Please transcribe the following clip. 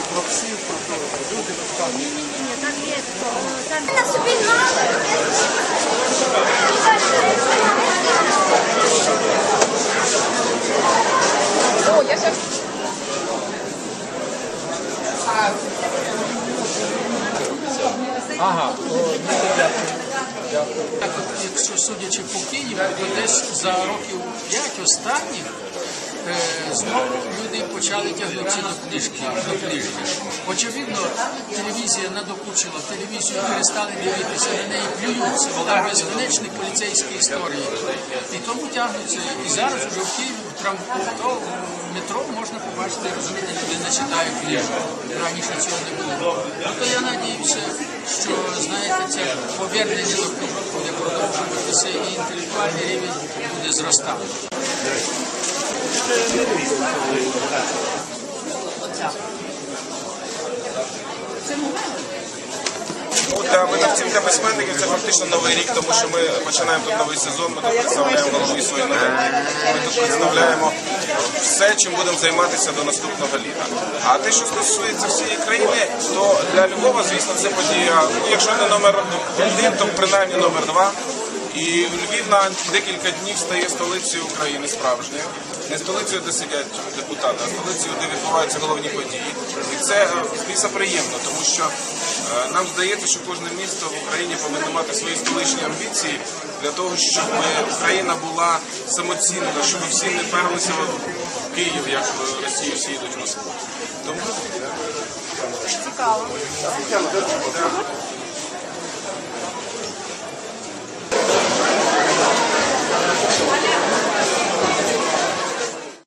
про всіх, про то люди розказують. Ні-ні-ні, там є. Там Та собі. О, я ще Ага. Так, якщо судячи по Києву, то десь за років 5 останніх знову люди почали тягнутися до книжки, до книжки. Очевидно, телевізія надокучила, телевізію перестали дивитися, на неї плюються, там безконечні поліцейські історії. І тому тягнуться. І зараз вже в Києві в трам- то в метро можна побачити, розуміти, людина читає книжку. Раніше цього не було. Ну то я надіюся, що знаєте, це повернення до книжок буде продовжуватися і інтелектуальний рівень буде зростати. Ну, Для видавців та письменників це фактично новий рік, тому що ми починаємо тут новий сезон, ми тут представляємо головні свої новини. Ми тут представляємо все, чим будемо займатися до наступного літа. А те, що стосується всієї країни, то для Львова, звісно, це подія. Ну, якщо не номер один, то принаймні номер два. І Львів на декілька днів стає столицею України справжньою. Не столицею, де сидять депутати, а столицею, де відбуваються головні події. І це е, звісно приємно, тому що е, нам здається, що кожне місто в Україні повинно мати свої столичні амбіції для того, щоб Україна була самоцінна, щоб всі не перлися в Київ, як в Росію всі йдуть в Москву. Тому цікаво.